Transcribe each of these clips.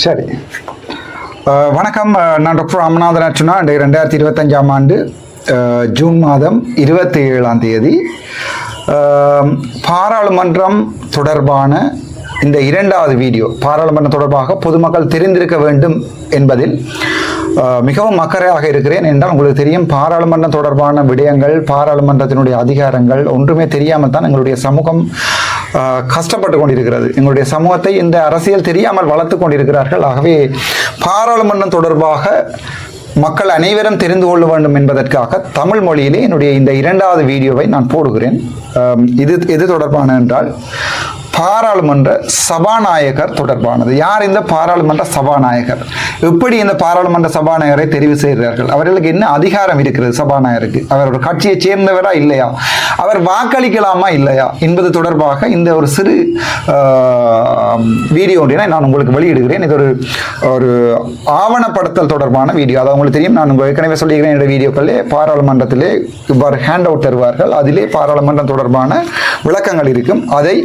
சரி. வணக்கம். நான் டாக்டர் அமநாதன் அர்ச்சுனா ரெண்டாயிரத்தி இருபத்தஞ்சாம் ஆண்டு ஜூன் மாதம் இருபத்தி ஏழாம் தேதி பாராளுமன்றம் தொடர்பான இந்த இரண்டாவது வீடியோ பாராளுமன்றம் தொடர்பாக பொதுமக்கள் தெரிந்திருக்க வேண்டும் என்பதில் மிகவும் அக்கறையாக இருக்கிறேன் என்றால் உங்களுக்கு தெரியும் பாராளுமன்றம் தொடர்பான விடயங்கள் பாராளுமன்றத்தினுடைய அதிகாரங்கள் ஒன்றுமே தெரியாமல் தான் எங்களுடைய சமூகம் கஷ்டப்பட்டு கொண்டிருக்கிறது எங்களுடைய சமூகத்தை இந்த அரசியல் தெரியாமல் வளர்த்து கொண்டிருக்கிறார்கள். ஆகவே பாராளுமன்றம் தொடர்பாக மக்கள் அனைவரும் தெரிந்து கொள்ள வேண்டும் என்பதற்காக தமிழ் மொழியிலே என்னுடைய இந்த இரண்டாவது வீடியோவை நான் போடுகிறேன். இது எது தொடர்பான என்றால் பாராளுமன்ற சபாநாயகர் தொடர்பானது. யார் இந்த பாராளுமன்ற சபாநாயகர்? எப்படி இந்த பாராளுமன்ற சபாநாயகரை தெரிவு செய்கிறார்கள்? அவர்களுக்கு என்ன அதிகாரம் இருக்கிறது சபாநாயகருக்கு? அவர் ஒரு கட்சியை சேர்ந்தவரா இல்லையா? அவர் வாக்களிக்கலாமா இல்லையா? என்பது தொடர்பாக இந்த ஒரு சிறு வீடியோ ஒன்றினை நான் உங்களுக்கு வெளியிடுகிறேன். இது ஒரு ஒரு ஆவணப்படுத்தல் தொடர்பான வீடியோ. அது உங்களுக்கு தெரியும். நான் ஏற்கனவே சொல்லியிருக்கிறேன். என்னுடைய வீடியோக்களே பாராளுமன்றத்திலே இவ்வாறு ஹேண்ட் அவுட் தருவார்கள். அதிலே பாராளுமன்றம் தொடர்பான விளக்கங்கள் இருக்கும். அதை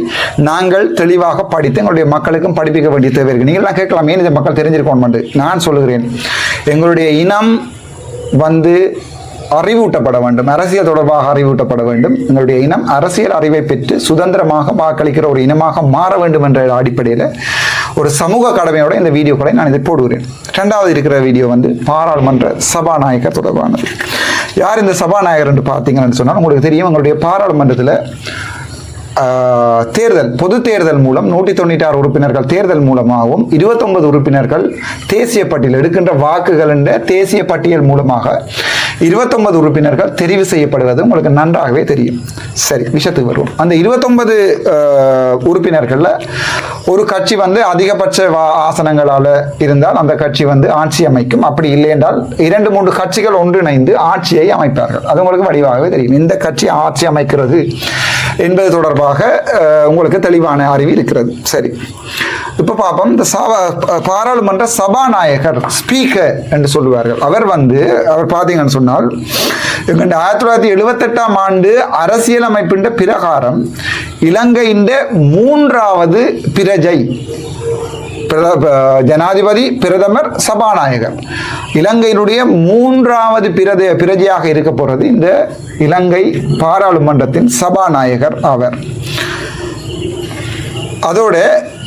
நான் நாங்கள் தெளிவாக படித்து எங்களுடைய மக்களுக்கும் படிப்பிக்க வேண்டிய தேவை இருக்கு. நீங்கள் கேட்கலாம் ஏன் இதை மக்கள் தெரிஞ்சிருக்கோம் நான் சொல்லுகிறேன் எங்களுடைய இனம் வந்து அறிவூட்டப்பட வேண்டும். அரசியல் தொடர்பாக அறிவூட்டப்பட வேண்டும். எங்களுடைய இனம் அரசியல் அறிவை பெற்று சுதந்திரமாக வாக்களிக்கிற ஒரு இனமாக மாற வேண்டும் என்ற அடிப்படையில் ஒரு சமூக கடமையோட இந்த வீடியோக்களை நான் இதை போடுகிறேன். ரெண்டாவது இருக்கிற வீடியோ வந்து பாராளுமன்ற சபாநாயகர் தொடர்பானது. யார் இந்த சபாநாயகர் என்று பார்த்தீங்கன்னு சொன்னால் உங்களுக்கு தெரியும் எங்களுடைய பாராளுமன்றத்தில் தேர்தல் பொது தேர்தல் மூலம் நூற்றி தொண்ணூற்றி உறுப்பினர்கள் தேர்தல் மூலமாகவும் இருபத்தொன்பது உறுப்பினர்கள் தேசிய பட்டியல் எடுக்கின்ற வாக்குகள் என்ற தேசிய பட்டியல் மூலமாக இருபத்தொன்பது உறுப்பினர்கள் தெரிவு செய்யப்படுவது உங்களுக்கு நன்றாகவே தெரியும். சரி விஷயத்துக்கு வருவோம். அந்த இருபத்தொன்பது உறுப்பினர்களில் ஒரு கட்சி வந்து அதிகபட்ச வா- ஆசனங்களால் இருந்தால் அந்த கட்சி வந்து ஆட்சி அமைக்கும். அப்படி இல்லை என்றால் இரண்டு மூன்று கட்சிகள் ஒன்றிணைந்து ஆட்சியை அமைப்பார்கள். அது உங்களுக்கு வடிவாகவே தெரியும். இந்த கட்சி ஆட்சி அமைக்கிறது என்பது தொடர்பாக தொடர்பாக உங்களுக்கு தெளிவான அறிவு இருக்கிறது. சரி. இப்போ பார்ப்போம் இந்த சபா பாராளுமன்ற சபாநாயகர் ஸ்பீக்கர் என்று சொல்லுவார்கள். அவர் வந்து அவர் பார்த்தீங்கன்னு சொன்னால் எங்கள் ஆயிரத்தி தொள்ளாயிரத்தி எழுபத்தெட்டாம் ஆண்டு அரசியலமைப்பின் பிரகாரம் இலங்கையின் மூன்றாவது பிரஜை ஜனாதிபதி பிரதமர் சபாநாயகர். இலங்கையினுடைய மூன்றாவது பிரத பிரஜையாக இருக்க போகிறது இந்த இலங்கை பாராளுமன்றத்தின் சபாநாயகர் அவர் அதோட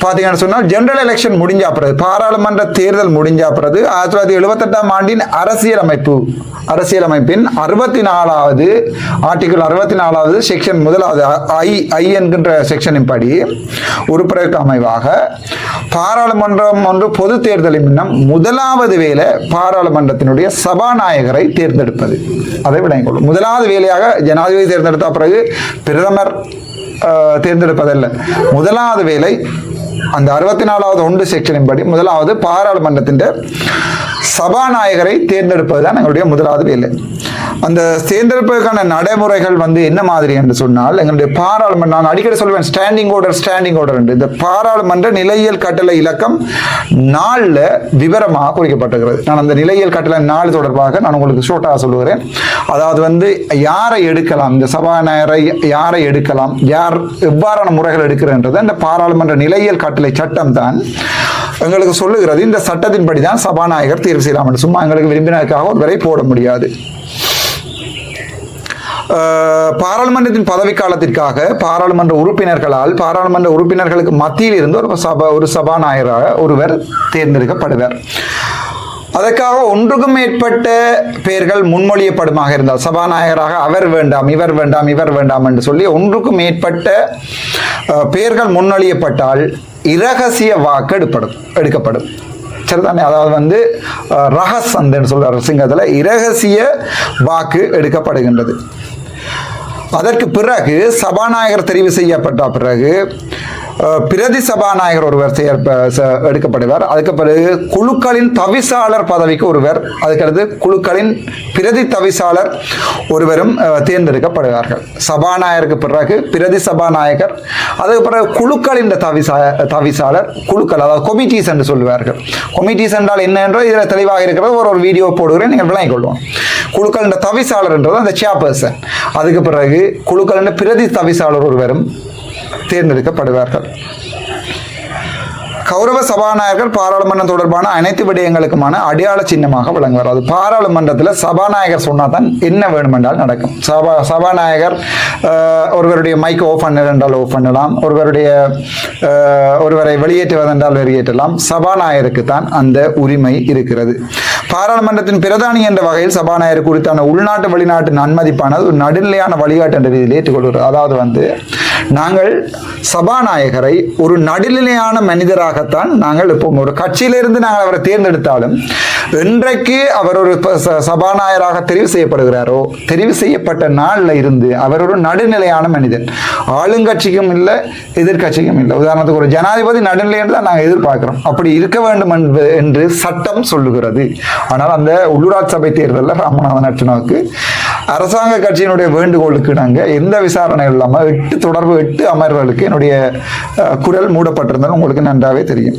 பார்த்தீங்கன்னு சொன்னால் ஜெனரல் எலெக்ஷன் முடிஞ்சா பிறகு பாராளுமன்ற தேர்தல் முடிஞ்சா பிறகு ஆயிரத்தி தொள்ளாயிரத்தி எழுபத்தெட்டாம் ஆண்டின் அரசியலமைப்பு அரசியலமைப்பின் அறுபத்தி நாலாவது ஆர்டிகிள் அறுபத்தி நாலாவது செக்ஷன் முதலாவது ஐ ஐ என்கின்ற செக்ஷனின் படி உறுப்பினருக்கு அமைவாக பாராளுமன்றம் ஒன்று பொது தேர்தலின் முன்னம் முதலாவது வேலை பாராளுமன்றத்தினுடைய சபாநாயகரை தேர்ந்தெடுப்பது. அதை விட கொள்ளும். முதலாவது வேலையாக ஜனாதிபதி தேர்ந்தெடுத்த பிறகு பிரதமர் தேர்ந்தெடுப்பதல்ல. முதலாவது வேலை அந்த அறுபத்தி நாலாவது ஒன்று செக்ஷனின் படி முதலாவது பாராளுமன்றத்தின் சபாநாயகரை தேர்ந்தெடுப்பது தான் எங்களுடைய முதலாவது வேலை. அந்த தேர்ந்தெடுப்பதற்கான நடைமுறைகள் வந்து என்ன மாதிரி என்று சொன்னால் எங்களுடைய பாராளுமன்ற நான் அடிக்கடி சொல்வேன் ஸ்டாண்டிங் ஆர்டர் ஸ்டாண்டிங் ஆர்டர் என்று. இந்த பாராளுமன்ற நிலையியல் கட்டளை இலக்கம் நாளில் விவரமாக குறிக்கப்பட்டிருக்கிறது. நான் அந்த நிலையியல் கட்டளை நாள் தொடர்பாக நான் உங்களுக்கு ஷோட்டாக சொல்லுகிறேன். அதாவது வந்து யாரை எடுக்கலாம் இந்த சபாநாயகரை யாரை எடுக்கலாம் யார் எவ்வாறான முறைகள் எடுக்கிறன்றது அந்த பாராளுமன்ற நிலையியல் கட்டளை சட்டம் தான் எங்களுக்கு சொல்லுகிறது. இந்த சட்டத்தின்படி தான் சபாநாயகர் தேர்வு செய்யலாம் சும்மா எங்களுக்கு விரும்பினதுக்காக ஒரு வரை போட முடியாது. பாராளுமன்றத்தின் பதவிக்காலத்திற்காக பாராளுமன்ற உறுப்பினர்களால் பாராளுமன்ற உறுப்பினர்களுக்கு மத்தியில் இருந்து ஒரு சபா ஒரு சபாநாயகராக ஒருவர் தேர்ந்தெடுக்கப்படுவார். அதற்காக ஒன்றுக்கும் மேற்பட்ட பெயர்கள் முன்மொழியப்படுமாக இருந்தால் சபாநாயகராக அவர் வேண்டாம் இவர் வேண்டாம் இவர் வேண்டாம் என்று சொல்லி ஒன்றுக்கும் மேற்பட்ட பெயர்கள் முன்மொழியப்பட்டால் இரகசிய வாக்கு எடுப்படும் எடுக்கப்படும். சரிதானே? அதாவது வந்து அஹ், சொல்கிறார் சிங்கத்தில் இரகசிய வாக்கு எடுக்கப்படுகின்றது. அதற்கு பிறகு சபாநாயகர் தெரிவு செய்யப்பட்ட பிறகு பிரதி சபாநாயகர் ஒருவர் எடுக்கப்படுவார். அதுக்கு பிறகு குழுக்களின் தவிசாளர் பதவிக்கு ஒருவர் அதுக்கடுத்து குழுக்களின் பிரதி தவிசாளர் ஒருவரும் தேர்ந்தெடுக்கப்படுவார்கள். சபாநாயகருக்கு பிறகு பிரதி சபாநாயகர் அதுக்கு பிறகு குழுக்களின் தவிசா தவிசாளர் குழுக்கள் அதாவது கொமிட்டிஸ் என்று சொல்லுவார்கள். கொமிட்டிஸ் என்றால் என்ன என்றோ இதில் தெளிவாக இருக்கிறது. ஒரு ஒரு வீடியோ போடுகிறேன் நீங்கள் விளங்கிக் கொள்வோம். குழுக்களின் தவிசாளர் என்றது அந்த சேர்பர்சன் அதுக்கு பிறகு குழுக்களின் பிரதி தவிசாளர் ஒருவரும் தேர்ந்தெடுக்கப்படுவார்கள். கௌரவ சபாநாயகர் பாராளுமன்றம் தொடர்பான அனைத்து விடயங்களுக்குமான அடையாள சின்னமாக விளங்குவார். அது பாராளுமன்றத்தில் சபாநாயகர் சொன்னால் தான் என்ன வேணுமென்றால் நடக்கும். சபா சபாநாயகர் ஒருவருடைய மைக் ஓஃப் பண்ணல் என்றால் ஓஃப் பண்ணலாம். ஒருவருடைய ஒருவரை வெளியேற்றுவதென்றால் வெளியேற்றலாம். சபாநாயகருக்கு தான் அந்த உரிமை இருக்கிறது. பாராளுமன்றத்தின் பிரதானி என்ற வகையில் சபாநாயகர் குறித்தான உள்நாட்டு வெளிநாட்டு நன்மதிப்பானது ஒரு நடுநிலையான வழிகாட்டு என்ற ரீதியில் ஏற்றுக்கொள்கிறது. அதாவது வந்து நாங்கள் சபாநாயகரை ஒரு நடுநிலையான மனிதராகத்தான் நாங்கள் இப்போ ஒரு கட்சியிலிருந்து நாங்கள் அவரை தேர்ந்தெடுத்தாலும் இன்றைக்கு அவர் ஒரு சபாநாயகராக தெரிவு செய்யப்படுகிறாரோ தெரிவு செய்யப்பட்ட நாளில் இருந்து அவர் ஒரு நடுநிலையான மனிதன். ஆளுங்கட்சிக்கும் இல்லை எதிர்க்கட்சிக்கும் இல்லை. உதாரணத்துக்கு ஒரு ஜனாதிபதி நடுநிலை என்று தான் நாங்கள் எதிர்பார்க்கிறோம். அப்படி இருக்க வேண்டும் என்று சட்டம் சொல்லுகிறது. ஆனால் அந்த உள்ளூராட்சி சபை தேர்தலில் ராமநாதன் அர்ச்சனாவுக்கு அரசாங்க கட்சியினுடைய வேண்டுகோளுக்கு நாங்கள் எந்த விசாரணையும் இல்லாமல் எட்டு தொடர்பு எட்டு அமர்வுகளுக்கு என்னுடைய குரல் மூடப்பட்டிருந்தாலும் உங்களுக்கு நன்றாகவே தெரியும்.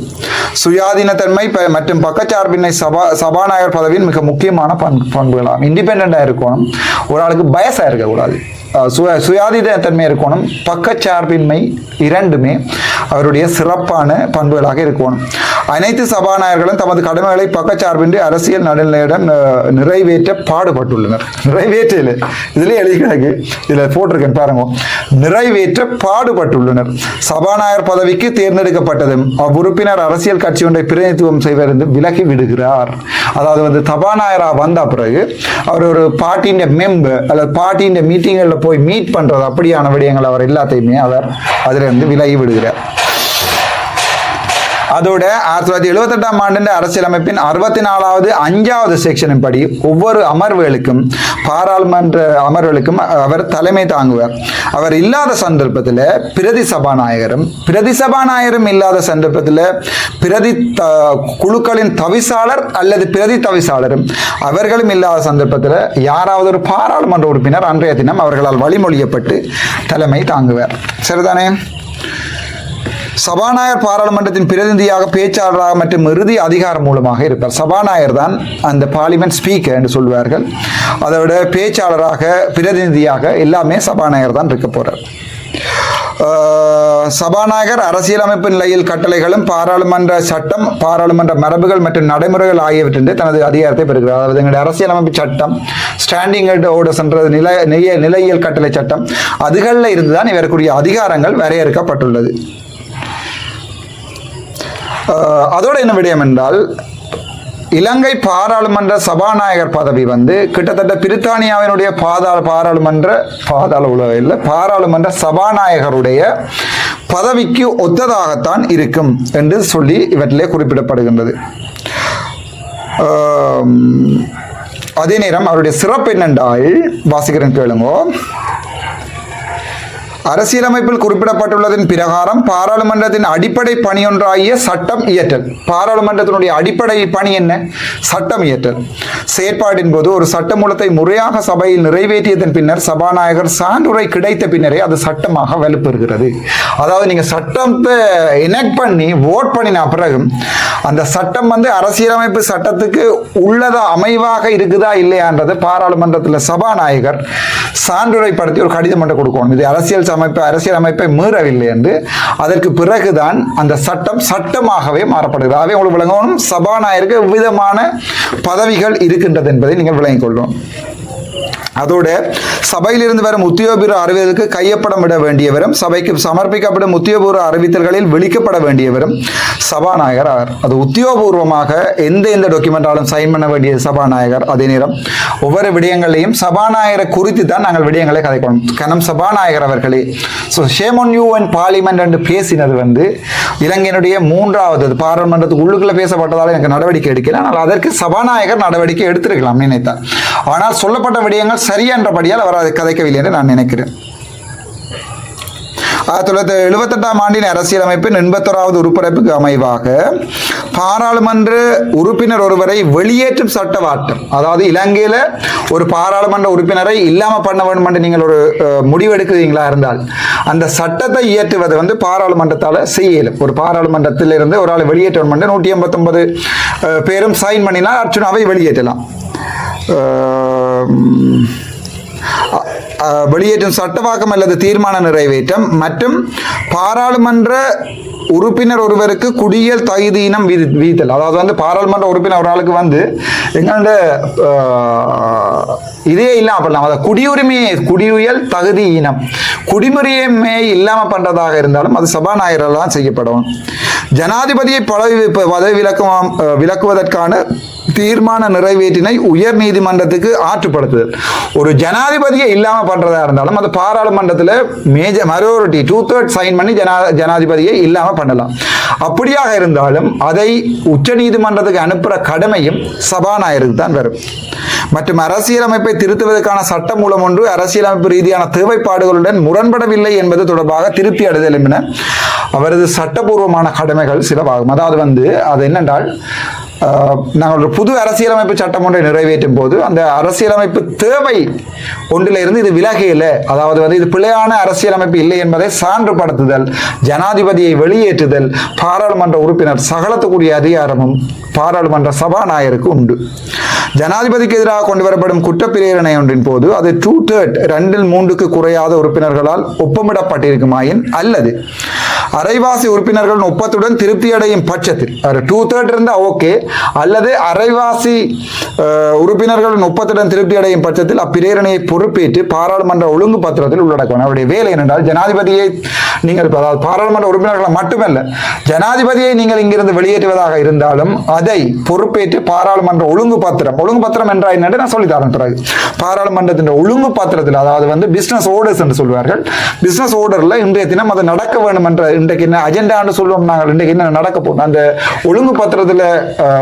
சுயாதீனத்தன்மை ப- மற்றும் பக்கச்சார்பின்மை சபா சபாநாயகர் பதவியின் மிக முக்கியமான பண்பு பண்புகளாகும் இண்டிபெண்ட்டாக இருக்கணும். ஒரு ஆளுக்கு பயசாக இருக்கக்கூடாது சுய சுய சுயாதீனத்தன்மை இருக்கணும். பக்கச்சார்பின்மை இரண்டுமே அவருடைய சிறப்பான பண்புகளாக இருக்கணும். அனைத்து சபாநாயகர்களும் தமது கடமைகளை பக்கச்சார்பின்றி அரசியல் நடுநிலையுடன் நிறைவேற்ற பாடுபட்டுள்ளனர். நிறைவேற்றல இதுல எழுதி கிடக்கு இதுல போட்டிருக்கேன் பாருங்க. நிறைவேற்ற பாடுபட்டுள்ளனர். சபாநாயகர் பதவிக்கு தேர்ந்தெடுக்கப்பட்டதும் அவ்வுறுப்பினர் அரசியல் கட்சி ஒன்றை பிரதிநிதித்துவம் செய்வதிலிருந்து விலகி விடுகிறார். அதாவது வந்து சபாநாயகராக வந்த பிறகு அவர் ஒரு பார்ட்டியின் மெம்பர் அல்லது பார்ட்டியின் மீட்டிங்களில் போய் மீட் பண்றது அப்படியான விடயங்கள் அவர் எல்லாத்தையுமே அவர் அதிலிருந்து விலகி விடுகிறார். அதோட ஆயிரத்தி தொள்ளாயிரத்தி எழுபத்தெட்டாம் ஆண்டு அரசியலமைப்பின் அறுபத்தி நாலாவது அஞ்சாவது செக்ஷனின் படி ஒவ்வொரு அமர்வுகளுக்கும் பாராளுமன்ற அமர்வுகளுக்கும் அவர் தலைமை தாங்குவார். அவர் இல்லாத சந்தர்ப்பத்தில் பிரதி சபாநாயகரும் பிரதி சபாநாயகரும் இல்லாத சந்தர்ப்பத்தில் பிரதி த குழுக்களின் தவிசாளர் அல்லது பிரதி தவிசாளரும் அவர்களும் இல்லாத சந்தர்ப்பத்தில் யாராவது ஒரு பாராளுமன்ற உறுப்பினர் அன்றைய தினம் அவர்களால் வழிமொழியப்பட்டு தலைமை தாங்குவார். சரிதானே? சபாநாயகர் பாராளுமன்றத்தின் பிரதிநிதியாக பேச்சாளராக மற்றும் இறுதி அதிகாரம் மூலமாக இருப்பார். சபாநாயகர் தான் அந்த பார்லிமெண்ட் ஸ்பீக்கர் என்று சொல்வார்கள். அதோட பேச்சாளராக பிரதிநிதியாக எல்லாமே சபாநாயகர் தான் இருக்க போகிறார் சபாநாயகர் அரசியலமைப்பு நிலையில் கட்டளைகளும் பாராளுமன்ற சட்டம் பாராளுமன்ற மரபுகள் மற்றும் நடைமுறைகள் ஆகியவற்றின் தனது அதிகாரத்தை பெறுகிறார். அதாவது எங்களுடைய அரசியலமைப்பு சட்டம் ஸ்டாண்டிங் ஓர்டர்ஸ் என்ற நில நிலைய நிலையியல் கட்டளை சட்டம் அதுகளில் இருந்து தான் இவருக்குரிய அதிகாரங்கள் வரையறுக்கப்பட்டுள்ளது. அதோட என்ன விடயம் என்றால் இலங்கை பாராளுமன்ற சபாநாயகர் பதவி வந்து கிட்டத்தட்ட பிரித்தானியாவினுடைய பாதாள பாராளுமன்ற பாதாள உலக இல்லை பாராளுமன்ற சபாநாயகருடைய பதவிக்கு ஒத்ததாகத்தான் இருக்கும் என்று சொல்லி இவற்றிலே குறிப்பிடப்படுகின்றது. அதே நேரம் அவருடைய சிறப்பு என்னென்றால் வாசிக்கிறேன் கேளுங்கோ. அரசியலமைப்பில் குறிப்பிடப்பட்டுள்ளதன் பிரகாரம் பாராளுமன்றத்தின் அடிப்படை பணியொன்றாகிய சட்டம் இயற்றல். பாராளுமன்றத்தினுடைய அடிப்படை பணி என்ன? சட்டம் இயற்றல். செயற்பாட்டின் போது ஒரு சட்டமூலத்தை முறையாக சபையில் நிறைவேற்றியதன் பின்னர் சபாநாயகர் சான்றுரை கிடைத்த பின்னரே அது சட்டமாக வலுப்பெறுகிறது. அதாவது நீங்க சட்டத்தை எனக்ட் பண்ணி ஓட் பண்ணின பிறகும் அந்த சட்டம் வந்து அரசியலமைப்பு சட்டத்துக்கு உள்ளதா அமைவாக இருக்குதா இல்லையான்றது பாராளுமன்றத்தில் சபாநாயகர் சான்றுரைப்படுத்தி ஒரு கடிதம் மட்டும் கொடுக்கணும். இது அரசியல் அமைப்பு அரசியல் அமைப்பை மீறவில்லை என்று அதற்கு பிறகுதான் அந்த சட்டம் சட்டமாகவே மாறப்படுகிறது. ஆகவே உங்களுக்கு விளங்கணும் சபாநாயகருக்கு விதமான பதவிகள் இருக்கின்றது என்பதை நீங்கள் விளங்கிக் கொள்ளணும். அதோடு சபையிலிருந்து வரும் உத்தியோகபூர்வ அறிவித்தலுக்கு கையப்படமிட விட வேண்டியவரும் சபைக்கு சமர்ப்பிக்கப்படும் உத்தியோகபூர்வ அறிவித்தல்களில் விழிக்கப்பட வேண்டியவரும் சபாநாயகர் ஆவார் அது உத்தியோகபூர்வமாக எந்த எந்த டாக்குமெண்டாலும் சைன் பண்ண வேண்டிய சபாநாயகர் அதே நேரம் ஒவ்வொரு விடயங்களையும் சபாநாயகரை குறித்து தான் நாங்கள் விடயங்களை கதைக்கணும். கனம் சபாநாயகர் அவர்களே. So shame on you and parliament என்று பேசினது வந்து இலங்கையினுடைய மூன்றாவது பாராளுமன்றத்துக்கு உள்ளுக்குள்ளே பேசப்பட்டதால் எனக்கு நடவடிக்கை எடுக்கல. ஆனால் அதற்கு சபாநாயகர் நடவடிக்கை எடுத்திருக்கலாம் நினைத்தார். ஆனால் சொல்லப்பட்ட விடயங்கள் சரியென்றபடியால் அவர் அதை கதைக்கவில்லை என்று நான் நினைக்கிறேன். ஆயிரத்தி தொள்ளாயிரத்தி எழுபத்தெட்டாம் ஆண்டின் அரசியலமைப்பின் எண்பத்தோராவது உறுப்பினருக்கு அமைவாக பாராளுமன்ற உறுப்பினர் ஒருவரை வெளியேற்றும் சட்டவாட்டம் அதாவது இலங்கையில் ஒரு பாராளுமன்ற உறுப்பினரை இல்லாமல் பண்ண வேண்டும் என்று நீங்கள் ஒரு அஹ், முடிவெடுக்கிறீங்களா இருந்தால் அந்த சட்டத்தை இயற்றுவது வந்து பாராளுமன்றத்தால் செய்யலும் ஒரு பாராளுமன்றத்தில் இருந்து ஒரு ஆள் வெளியேற்ற பண்ணி நூற்றி எண்பத்தொன்பது பேரும் சைன் பண்ணினால் அர்ச்சுனாவை வெளியேற்றலாம். வெளியேற்றும் சட்டவாக்கம் அல்லது தீர்மான நிறைவேற்றம் மற்றும் பாராளுமன்ற உறுப்பினர் ஒருவருக்கு குடியியல் தகுதியினம் வீ வீத்தல். அதாவது வந்து பாராளுமன்ற உறுப்பினர் ஒரு ஆளுக்கு வந்து எங்கள்ட இதே இல்லாமல் பண்ணலாம். அதாவது குடியுரிமையை குடியுயல் தகுதி இனம். குடிமுறையுமே இல்லாமல் பண்ணுறதாக இருந்தாலும் அது சபாநாயகரால் தான் செய்யப்படும். ஜனாதிபதியை பதவி பதவி விலக்கம் விலக்குவதற்கான தீர்மான நிறைவேற்றினை உயர் நீதிமன்றத்துக்கு ஆற்றுப்படுத்துதல் ஒரு ஜனாதிபதியை இல்லாம பண்றதா இருந்தாலும் அது பாராளுமன்றத்தில் major majority two third sign பண்ணி ஜனா ஜனாதிபதியை இல்லாம பண்ணலாம். அப்படியாக இருந்தாலும் அதை உச்ச நீதிமன்றத்துக்கு அனுப்புற கடமையும் சபாநாயகருக்கு தான் வரும். மற்றும் அரசியலமைப்பை திருத்துவதற்கான சட்டம் மூலம் ஒன்று அரசியலமைப்பு ரீதியான தேவைப்பாடுகளுடன் முரண்படவில்லை என்பது தொடர்பாக திருப்தி அடைதல் என அவரது சட்டபூர்வமான கடமைகள் சிலவாகும். அதாவது வந்து அது என்னென்றால் நாங்கள் ஒரு புது அரசியலமைப்பு சட்டம் ஒன்றை நிறைவேற்றும் போது அந்த அரசியலமைப்பு தேவை ஒன்றில் இருந்து இது விலகையில் அதாவது வந்து இது பிழையான அரசியலமைப்பு இல்லை என்பதை சான்றுபடுத்துதல் ஜனாதிபதியை வெளியேற்றுதல் பாராளுமன்ற உறுப்பினர் சகலத்துக்குரிய அதிகாரமும் பாராளுமன்ற சபாநாயகருக்கு உண்டு. ஜனாதிபதிக்கு எதிராக கொண்டு வரப்படும் குற்றப்பிரேரணை ஒன்றின் போது அது டூ தேர்ட் ரெண்டில் மூன்றுக்கு குறையாத உறுப்பினர்களால் ஒப்பமிடப்பட்டிருக்குமாயின் அல்லது அரைவாசி உறுப்பினர்களின் ஒப்பத்துடன் திருப்தி அடையும் பட்சத்தில் டூ தேர்ட் இருந்தால் ஓகே அல்லது அரைவாசி உறுப்பினர்கள் ஒப்பத்துடன் திருப்தி அடையும் பட்சத்தில் அப்பிரேரணையை பொறுப்பேற்று பாராளுமன்ற ஒழுங்கு பத்திரத்தில் உள்ளடக்கணும் அவருடைய வேலை என்னென்றால் ஜனாதிபதியை நீங்கள் அதாவது பாராளுமன்ற உறுப்பினர்களை மட்டுமல்ல ஜனாதிபதியை நீங்கள் இங்கிருந்து வெளியேற்றுவதாக இருந்தாலும் அதை பொறுப்பேற்று பாராளுமன்ற ஒழுங்கு பத்திரம் ஒழுங்கு பத்திரம் என்றால் என்னென்று நான் சொல்லி தரேன் பிறகு. பாராளுமன்றத்தின் ஒழுங்கு பத்திரத்தில் அதாவது வந்து பிஸ்னஸ் ஓர்டர்ஸ் என்று சொல்வார்கள். பிஸ்னஸ் ஓர்டரில் இன்றைய தினம் அது நடக்க வேண்டும் என்ற இன்றைக்கு என்ன அஜெண்டான்னு சொல்லுவோம் நாங்கள். இன்றைக்கு என்ன நடக்க போகுது? அந்த ஒழுங்கு பத்திரத்தில்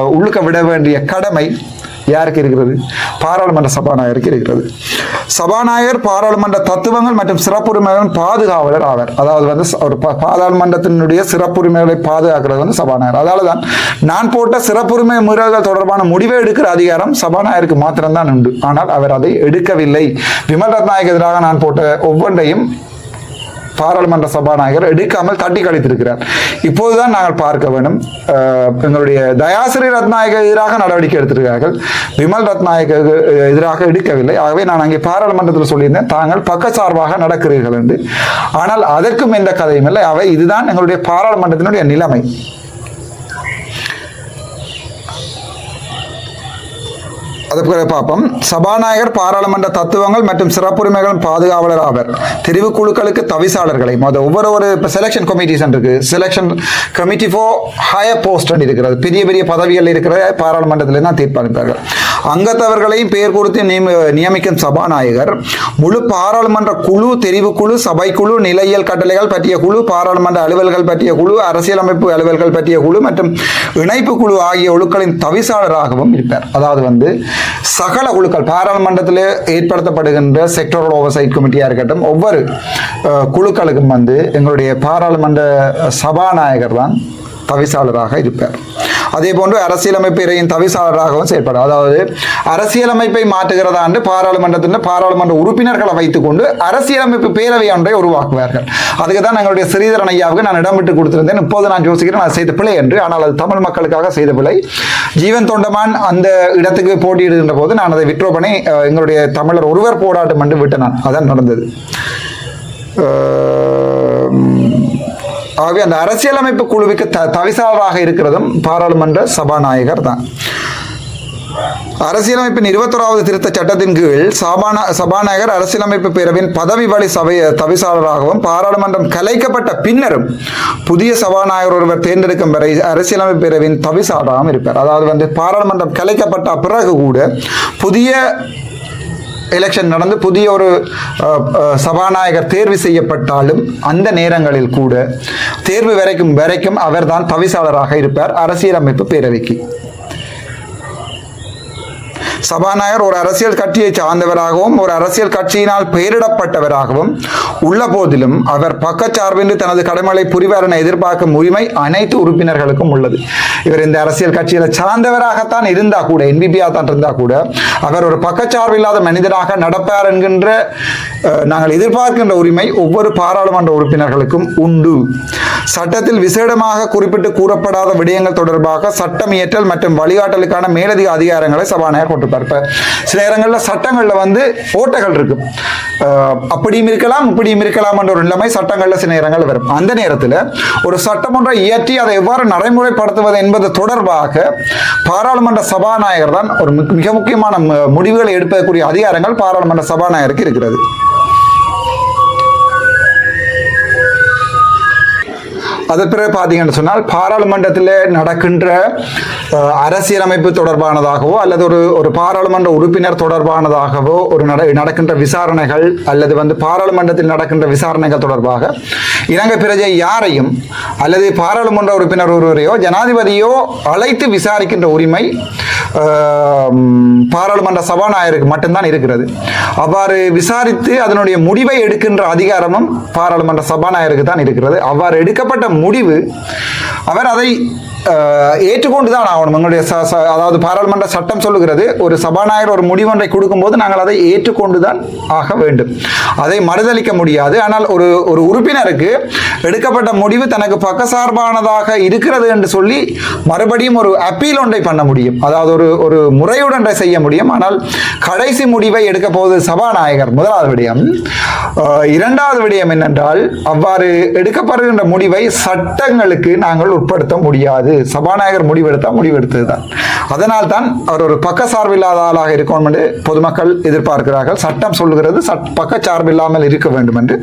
உள்ளுக்க விட வேண்டிய கடமை யாருக்கு இருக்கிறது? பாராளுமன்ற சபாநாயகருக்கு இருக்கிறது. சபாநாயகர் பாராளுமன்ற தத்துவங்கள் மற்றும் சிறப்புரிமைகளின் பாதுகாவலர் ஆவர். அதாவது வந்து ஒரு பா- பாராளுமன்றத்தினுடைய சிறப்புரிமைகளை பாதுகாக்கிறது வந்து சபாநாயகர். அதால தான் நான் போட்ட சிறப்புரிமை மீறல்கள் தொடர்பான முடிவை எடுக்கிற அதிகாரம் சபாநாயகருக்கு மாத்திரம்தான் உண்டு. ஆனால் அவர் அதை எடுக்கவில்லை. விமல் ரத்நாயக்கு எதிராக நான் போட்ட ஒவ்வொன்றையும் பாராளுமன்ற சபாநாயகர் எடுக்காமல் தட்டி கழித்திருக்கிறார். இப்போதுதான் நாங்கள் பார்க்க வேண்டும். எங்களுடைய தயாசிரி ரத்நாயக எதிராக நடவடிக்கை எடுத்திருக்கிறார்கள். விமல் ரத்நாயக எதிராக எடுக்கவில்லை. ஆகவே நான் அங்கே பாராளுமன்றத்தில் சொல்லியிருந்தேன் தாங்கள் பக்கச்சார்பாக நடக்கிறீர்கள் என்று. ஆனால் அதற்கும் எந்த கதையும் இல்லை. அவை இதுதான் எங்களுடைய பாராளுமன்றத்தினுடைய நிலைமை. அதுக்கு பார்ப்போம் சபாநாயகர் பாராளுமன்ற தத்துவங்கள் மற்றும் சிறப்புரிமைகளின் பாதுகாவலர் ஆவர். தெரிவு குழுக்களுக்கு தவிசாளர்களை. மொதல் ஒவ்வொரு ஒரு இப்போ செலெக்ஷன் கமிட்டிஸ் இருக்கு. Selection committee for higher post இருக்கிறது. பெரிய பெரிய பதவிகள் இருக்கிற பாராளுமன்றத்தில் தான் தீர்ப்பளிப்பார்கள். அங்கத்தவர்களையும் பெயர் கொடுத்து நியமி நியமிக்கும் சபாநாயகர். முழு பாராளுமன்ற குழு தெரிவுக்குழு சபைக்குழு நிலையியல் கட்டளைகள் பற்றிய குழு பாராளுமன்ற அலுவல்கள் பற்றிய குழு அரசியலமைப்பு அலுவல்கள் பற்றிய குழு மற்றும் இணைப்பு குழு ஆகிய குழுக்களின் தவிசாளராகவும் இருப்பார். அதாவது வந்து சகல குழுக்கள் பாராளுமன்றத்தில் ஏற்படுத்தப்படுகின்ற செக்டரல் ஓவர்சைட் கமிட்டியாக இருக்கட்டும் ஒவ்வொரு குழுக்களுக்கும் வந்து எங்களுடைய பாராளுமன்ற சபாநாயகர் தான் தவிசாளராக இருப்பார். அதே போன்று அரசியலமைப்பு இறையின் தவிசாளராகவும் செயல்படும் அதாவது அரசியலமைப்பை மாற்றுகிறதாண்டு பாராளுமன்றத்தின் பாராளுமன்ற உறுப்பினர்களை வைத்துக்கொண்டு அரசியலமைப்பு பேரவை ஒன்றை உருவாக்குவார்கள். அதுக்கு தான் எங்களுடைய ஸ்ரீதரன் ஐயாவுக்கு நான் இடம் விட்டு கொடுத்திருந்தேன். இப்போது நான் யோசிக்கிறேன் நான் செய்த பிழை என்று. ஆனால் அது தமிழ் மக்களுக்காக செய்த பிழை. ஜீவன் தொண்டமான் அந்த இடத்துக்கு போட்டியிடுகின்ற போது நான் அதை விட்ரோ பண்ணி எங்களுடைய தமிழர் ஒருவர் போராட்டம் என்று விட்டு நான். அதான் நடந்தது. ஆகவே அந்த அரசியலமைப்பு குழுவுக்கு த தவிசாளராக இருக்கிறதும் பாராளுமன்ற சபாநாயகர் தான். அரசியலமைப்பின் இருபத்தோராவது திருத்த சட்டத்தின் கீழ் சபானா சபாநாயகர் அரசியலமைப்பு பேரவையின் பதவி வழி சபை தவிசாளராகவும் பாராளுமன்றம் கலைக்கப்பட்ட பின்னரும் புதிய சபாநாயகர் ஒருவர் தேர்ந்தெடுக்கும் வரை அரசியலமைப்பு பேரவையின் தவிசாளராகவும் இருப்பார். அதாவது வந்து பாராளுமன்றம் கலைக்கப்பட்ட பிறகு கூட புதிய எலெக்ஷன் நடந்து புதிய ஒரு சபாநாயகர் தேர்வு செய்யப்பட்டாலும் அந்த நேரங்களில் கூட தேர்வு வரைக்கும் வரைக்கும் அவர்தான் தவிசாளராக இருப்பார் அரசியலமைப்பு பேரவைக்கு. சபாநாயகர் ஒரு அரசியல் கட்சியை சார்ந்தவராகவும் ஒரு அரசியல் கட்சியினால் பெயரிடப்பட்டவராகவும் உள்ள போதிலும் அவர் பக்கச்சார்பின்றி தனது கடமைகளை புரிவார் என எதிர்பார்க்கும் உரிமை அனைத்து உறுப்பினர்களுக்கும் உள்ளது. இவர் இந்த அரசியல் கட்சியில சார்ந்தவராகத்தான் இருந்தா கூட என்பிபியா தான் இருந்தா கூட அவர் ஒரு பக்கச்சார்பில்லாத மனிதனாக நடப்பார் என்கின்ற நாங்கள் எதிர்பார்க்கின்ற உரிமை ஒவ்வொரு பாராளுமன்ற உறுப்பினர்களுக்கும் உண்டு. சட்டத்தில் விசேடமாக குறிப்பிட்டு கூறப்படாத விடயங்கள் தொடர்பாக சட்டம் இயற்றல் மற்றும் வழிகாட்டலுக்கான மேலதிக அதிகாரங்களை சபாநாயகர் கொண்டு இருப்பார் இப்போ சில நேரங்களில் சட்டங்களில் வந்து ஓட்டைகள் இருக்கும் அஹ், அப்படியும் இருக்கலாம் இப்படியும் இருக்கலாம் என்ற ஒரு நிலைமை சட்டங்களில் சில நேரங்கள் வரும். அந்த நேரத்தில் ஒரு சட்டம் ஒன்றை இயற்றி அதை எவ்வாறு நடைமுறைப்படுத்துவது என்பது தொடர்பாக பாராளுமன்ற சபாநாயகர் தான் ஒரு மிக- முக்கியமான முடிவுகளை எடுப்பதற்குரிய அதிகாரங்கள் பாராளுமன்ற சபாநாயகருக்கு இருக்கிறது. அதன் பிறகு பார்த்தீங்கன்னு சொன்னால் பாராளுமன்றத்தில் நடக்கின்ற அரசியலமைப்பு தொடர்பானதாகவோ அல்லது ஒரு ஒரு பாராளுமன்ற உறுப்பினர் தொடர்பானதாகவோ ஒரு நட நடக்கின்ற விசாரணைகள் அல்லது வந்து பாராளுமன்றத்தில் நடக்கின்ற விசாரணைகள் தொடர்பாக இலங்கை பிரஜை யாரையும் அல்லது பாராளுமன்ற உறுப்பினர் ஒருவரையோ ஜனாதிபதியோ அழைத்து விசாரிக்கின்ற உரிமை பாராளுமன்ற சபாநாயகருக்கு மட்டும்தான் இருக்கிறது. அவ்வாறு விசாரித்து அதனுடைய முடிவை எடுக்கின்ற அதிகாரமும் பாராளுமன்ற சபாநாயகருக்கு தான் இருக்கிறது. அவ்வாறு எடுக்கப்பட்ட முடிவு அவர் அதை ஏற்றுக்கொண்டு தான் ஆகணும். எங்களுடைய அதாவது பாராளுமன்ற சட்டம் சொல்லுகிறது ஒரு சபாநாயகர் ஒரு முடிவொன்றை கொடுக்கும்போது நாங்கள் அதை ஏற்றுக்கொண்டு தான் ஆக வேண்டும். அதை மறுதளிக்க முடியாது. ஆனால் ஒரு ஒரு உறுப்பினருக்கு எடுக்கப்பட்ட முடிவு தனக்கு பக்கசார்பானதாக இருக்கிறது என்று சொல்லி மறுபடியும் ஒரு அப்பீல் ஒன்றை பண்ண முடியும். அதாவது ஒரு ஒரு முறையுடன்றை செய்ய முடியும். ஆனால் கடைசி முடிவை எடுக்க போவது சபாநாயகர். முதலாவது விடயம். இரண்டாவது விடயம் என்னென்றால் அவ்வாறு எடுக்கப்படுகின்ற முடிவை சட்டங்களுக்கு நாங்கள் உட்படுத்த முடியாது. சபாநாயகர் முடிவெடுத்தால் முடிவெடுத்தது தான் அதனால் தான் அவர் ஒரு பக்கசார்பில்லாத ஆளாக இருக்கணும் என்று பொதுமக்கள் எதிர்பார்க்கிறார்கள். சட்டம் சொல்லுகிறது சட் பக்க சார்பில்லாமல் இருக்க வேண்டும் என்று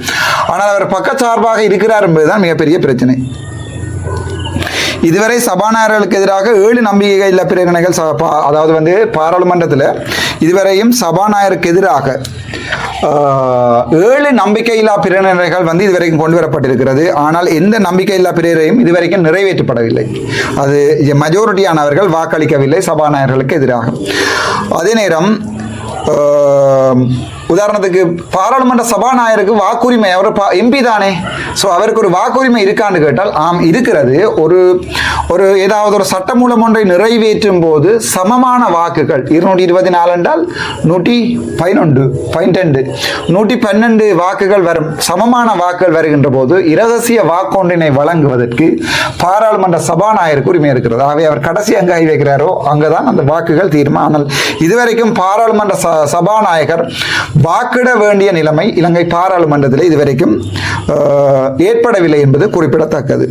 ஆனால் அவர் பக்க சார்பாக இருக்கிறார் என்பதுதான் மிகப்பெரிய பிரச்சனை. இதுவரை சபாநாயகர்களுக்கு எதிராக ஏழு நம்பிக்கை இல்ல பிரகடனைகள் ச- அதாவது வந்து பாராளுமன்றத்தில் இதுவரையும் சபாநாயகருக்கு எதிராக ஏழு நம்பிக்கையில்லா பிரேரணைகள் வந்து இதுவரைக்கும் கொண்டு வரப்பட்டிருக்கிறது. ஆனால் எந்த நம்பிக்கையில்லா பிரேரையும் இதுவரைக்கும் நிறைவேற்றப்படவில்லை. அது மெஜாரிட்டியானவர்கள் வாக்களிக்கவில்லை சபாநாயகர்களுக்கு எதிராக. அதே நேரம் ஆஹ், உதாரணத்துக்கு பாராளுமன்ற சபாநாயகருக்கு வாக்குரிமை அவர் எம்பி தானே. ஸோ அவருக்கு ஒரு வாக்குரிமை இருக்கான்னு கேட்டால் ஆம் இருக்கிறது. ஒரு ஒரு ஏதாவது ஒரு சட்டமூலம் ஒன்றை நிறைவேற்றும் போது சமமான வாக்குகள் இருநூற்றி இருபத்தி நாலு என்றால் நூற்றி பதினொன்று பன்னிரெண்டு. நூற்றி பன்னெண்டு வாக்குகள் வரும். சமமான வாக்குகள் வருகின்ற போது இரகசிய வாக்கொன்றினை வழங்குவதற்கு பாராளுமன்ற சபாநாயகருக்கு உரிமை இருக்கிறது. ஆகவே அவர் கடைசி அங்கே கை வைக்கிறாரோ அங்கதான் அந்த வாக்குகள் தீர்மானம் இதுவரைக்கும் பாராளுமன்ற ச சபாநாயகர் வாக்கிட வேண்டிய நிலைமை இலங்கை பாராளுமன்றத்தில் இதுவரைக்கும் ஏற்படவில்லை என்பது குறிப்பிடத்தக்கது.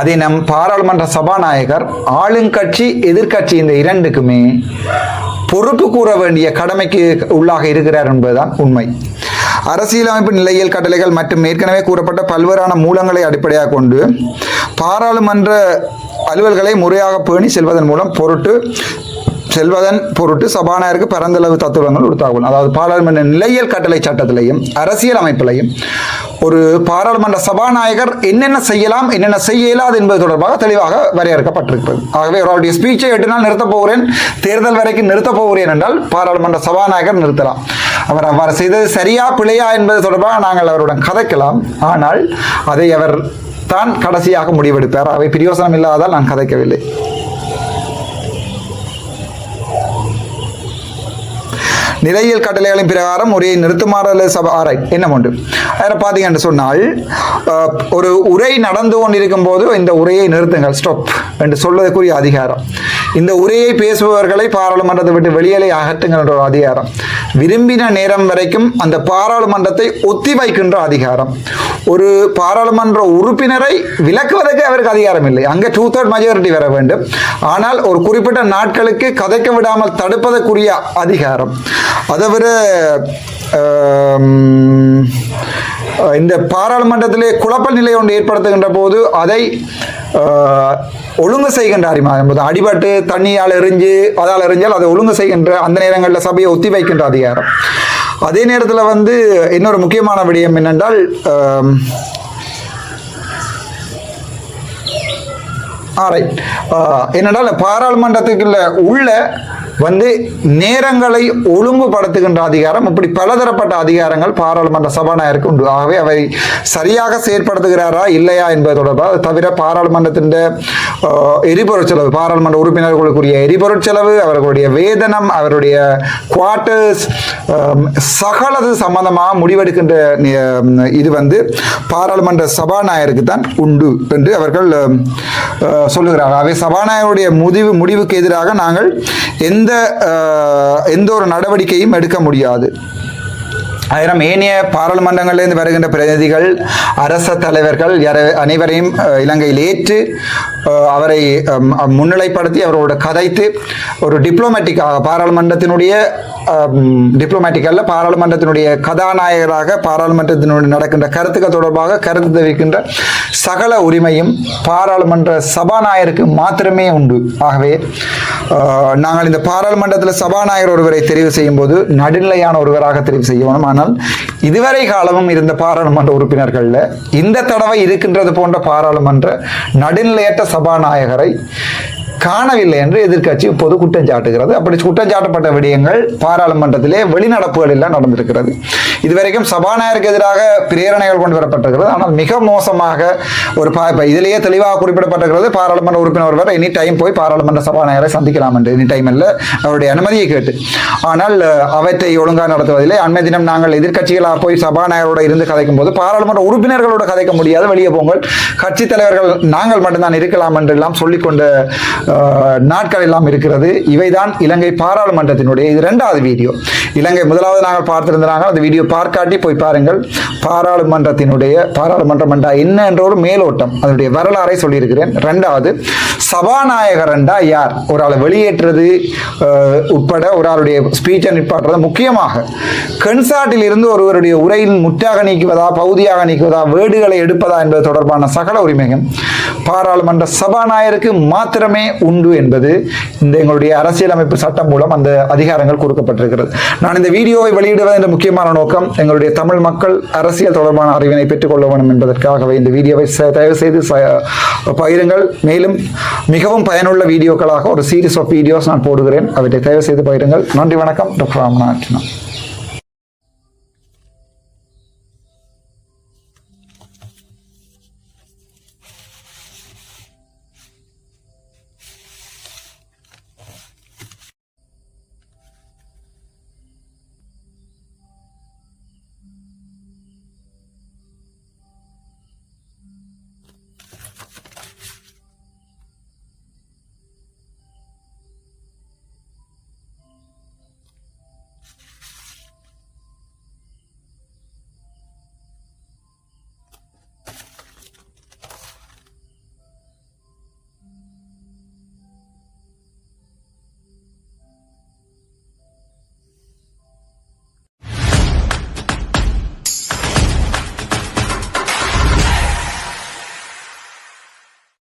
அதே நம் பாராளுமன்ற சபாநாயகர் ஆளுங்கட்சி எதிர்க்கட்சி இந்த இரண்டுக்குமே பொறுப்பு கூற வேண்டிய கடமைக்கு உள்ளாக இருக்கிறார் என்பதுதான் உண்மை. அரசியலமைப்பு நிலையியல் கட்டளைகள் மற்றும் ஏற்கனவே கூறப்பட்ட பல்வேறான மூலங்களை அடிப்படையாக கொண்டு பாராளுமன்ற அலுவல்களை முறையாக பேணி செல்வதன் மூலம் பொருட்டு செல்வதன் பொருட்டு சபாநாயகருக்கு பரந்தளவு தத்துவங்கள் கொடுத்தாகும் அதாவது பாராளுமன்ற நிலையியல் கட்டளை சட்டத்திலையும் அரசியல் அமைப்பிலையும் ஒரு பாராளுமன்ற சபாநாயகர் என்னென்ன செய்யலாம் என்னென்ன செய்ய இயலாது என்பது தொடர்பாக தெளிவாக வரையறுக்கப்பட்டிருக்கிறது. ஆகவே அவருடைய ஸ்பீச்சை எட்டு நாள் நிறுத்தப் போகிறேன். தேர்தல் வரைக்கும் நிறுத்தப் போகிறேன் என்றால் பாராளுமன்ற சபாநாயகர் நிறுத்தலாம். அவர் அவ்வாறு செய்தது சரியா பிழையா என்பது தொடர்பாக நாங்கள் அவருடன் கதைக்கலாம். ஆனால் அதை அவர் தான் கடைசியாக முடிவெடுப்பார் அவை பிரயோசனம் இல்லாததால் நான் கதைக்கவில்லை. நிலையியல் கட்டளைகளின் பிரகாரம் உரையை நிறுத்துமாறு சபை ஆரை என்ன உண்டு அதில் பார்த்தீங்கன்னு சொன்னால் ஒரு உரை நடந்து கொண்டிருக்கும் போது இந்த உரையை நிறுத்துங்கள். ஸ்டாப் என்று சொல்வதற்குரிய அதிகாரம். இந்த உரையை பேசுபவர்களை பாராளுமன்றத்தை விட்டு வெளியிலே அகற்றுங்கள் என்ற ஒரு அதிகாரம். விரும்பின நேரம் வரைக்கும் அந்த பாராளுமன்றத்தை ஒத்தி வைக்கின்ற அதிகாரம். ஒரு பாராளுமன்ற உறுப்பினரை விலக்குவதற்கு அவருக்கு அதிகாரம் இல்லை. அங்கே டூ தேர்ட் மெஜாரிட்டி வர வேண்டும். ஆனால் ஒரு குறிப்பிட்ட நாட்களுக்கு கதைக்க விடாமல் தடுப்பதற்குரிய அதிகாரம். அதை விட இந்த பாராளுமன்றத்திலே குழப்ப நிலை ஒன்று ஏற்படுத்துகின்ற போது அதை ஒழுங்கு செய்கின்ற அறிமுகம் என்பது அடிபட்டு தண்ணியால் எரிஞ்சு அதால் எரிஞ்சால் அதை ஒழுங்கு செய்கின்ற அந்த நேரங்களில் சபையை ஒத்தி வைக்கின்ற அதிகாரம். அதே நேரத்தில் வந்து இன்னொரு முக்கியமான விடயம் என்னென்றால் ஆ ரைட் என்னென்றால் பாராளுமன்றத்துக்குள்ள உள்ள வந்து நேரங்களை ஒழுங்குபடுத்துகின்ற அதிகாரம் இப்படி பலதரப்பட்ட அதிகாரங்கள் பாராளுமன்ற சபாநாயகருக்கு உண்டு. ஆகவே அவை சரியாக செயற்படுத்துகிறாரா இல்லையா என்பது தொடர்பாக தவிர பாராளுமன்றத்தின் எரிபொருள் செலவு பாராளுமன்ற உறுப்பினர்களுக்குரிய எரிபொருள் செலவு அவர்களுடைய வேதனம் அவருடைய குவார்ட்டர்ஸ் சகலது சம்பந்தமாக முடிவெடுக்கின்ற இது வந்து பாராளுமன்ற சபாநாயகருக்கு தான் உண்டு என்று அவர்கள் சொல்லுகிறார்கள். அவை சபாநாயகருடைய முடிவு முடிவுக்கு எதிராக நாங்கள் எந்த எந்த எந்த ஒரு நடவடிக்கையும் எடுக்க முடியாது. ஆயிரம் ஏனைய பாராளுமன்றங்களிலிருந்து வருகின்ற பிரதிநிதிகள் அரச தலைவர்கள் யார- அனைவரையும் இலங்கையில் ஏற்று அவரை முன்னிலைப்படுத்தி அவரோட கதைத்து ஒரு டிப்ளோமேட்டிக் பாராளுமன்றத்தினுடைய டிப்ளோமேட்டிக் அல்ல பாராளுமன்றத்தினுடைய கதாநாயகராக பாராளுமன்றத்தினுடைய நடக்கின்ற கருத்துக்கள் தொடர்பாக கருத்து தெரிவிக்கின்ற சகல உரிமையும் பாராளுமன்ற சபாநாயகருக்கு மாத்திரமே உண்டு. ஆகவே நாங்கள் இந்த பாராளுமன்றத்தில் சபாநாயகர் ஒருவரை தெரிவு செய்யும் போது நடுநிலையான ஒருவராக தெரிவு செய்யணும் ஆனால் இதுவரை காலமும் இருந்த பாராளுமன்ற உறுப்பினர்களில் இந்த தடவை இருக்கின்றது போன்ற பாராளுமன்ற நடுநிலையற்ற சபாநாயகரை காணவில்லை என்று எதிர்க்கட்சி இப்போது குற்றம் சாட்டுகிறது. அப்படி குற்றம் சாட்டப்பட்ட விடயங்கள் பாராளுமன்றத்திலே வெளிநடப்புகள் எல்லாம் நடந்திருக்கிறது. இதுவரைக்கும் சபாநாயகருக்கு எதிராக பிரேரணைகள் கொண்டு வரப்பட்டிருக்கிறது. ஆனால் மிக மோசமாக ஒரு பா இதிலேயே தெளிவாக குறிப்பிடப்பட்டிருக்கிறது. பாராளுமன்ற உறுப்பினர் ஒருவர் எனி டைம் போய் பாராளுமன்ற சபாநாயகரை சந்திக்கலாம் என்று. எனி டைம் இல்லை. அவருடைய அனுமதியை கேட்டு. ஆனால் அவற்றை ஒழுங்காக நடத்துவதில்லை. அண்மை தினம் நாங்கள் எதிர்க்கட்சிகளாக போய் சபாநாயகரோட இருந்து கதைக்கும் போது பாராளுமன்ற உறுப்பினர்களோட கதைக்க முடியாது வெளியே போங்கள். கட்சித் தலைவர்கள் நாங்கள் மட்டும்தான் இருக்கலாம் என்று எல்லாம் சொல்லிக்கொண்ட நாட்கள் எல்லாம் இருக்கிறது. இவைதான் இலங்கை பாராளுமன்றத்தினுடைய இது ரெண்டாவது வீடியோ. இலங்கை முதலாவது நாங்கள் பார்த்திருந்தாங்க அந்த வீடியோ பார்க்காட்டி போய் பாருங்கள். பாராளுமன்றத்தினுடைய பாராளுமன்றம் என்றா என்ன என்ற ஒரு மேலோட்டம். அதனுடைய வரலாறை சொல்லியிருக்கிறேன். ரெண்டாவது சபாநாயகர் என்றா யார்? ஒரு ஆளை வெளியேற்றுறது உட்பட ஒரு ஆளுடைய ஸ்பீச்சை நிப்பாட்டுறது முக்கியமாக. கன்சார்ட்டில் இருந்து ஒருவருடைய உரையின் முற்றாக நீக்குவதா பகுதியாக நீக்குவதா வேடுகளை எடுப்பதா என்பது தொடர்பான சகல உரிமைகள். பாராளுமன்ற சபாநாயகருக்கு மாத்திரமே உண்டு என்பது இந்த எங்களுடைய அரசியலமைப்பு சட்டம் மூலம் அந்த அதிகாரங்கள் கொடுக்கப்பட்டிருக்கிறது. நான் இந்த வீடியோவை வெளியிடுவது என்ற முக்கியமான நோக்கம் எங்களுடைய தமிழ் மக்கள் அரசியல் தொடர்பான அறிவினை பெற்றுக்கொள்ள வேண்டும் என்பதற்காகவே இந்த வீடியோவை ச- தயவு செய்து ச- பகிருங்கள். மேலும் மிகவும் பயனுள்ள வீடியோக்களாக ஒரு சீரீஸ் ஆஃப் வீடியோஸ் நான் போடுகிறேன். அவற்றை தயவு செய்து பகிருங்கள். நன்றி வணக்கம். டாக்டர் ராமநாதன்.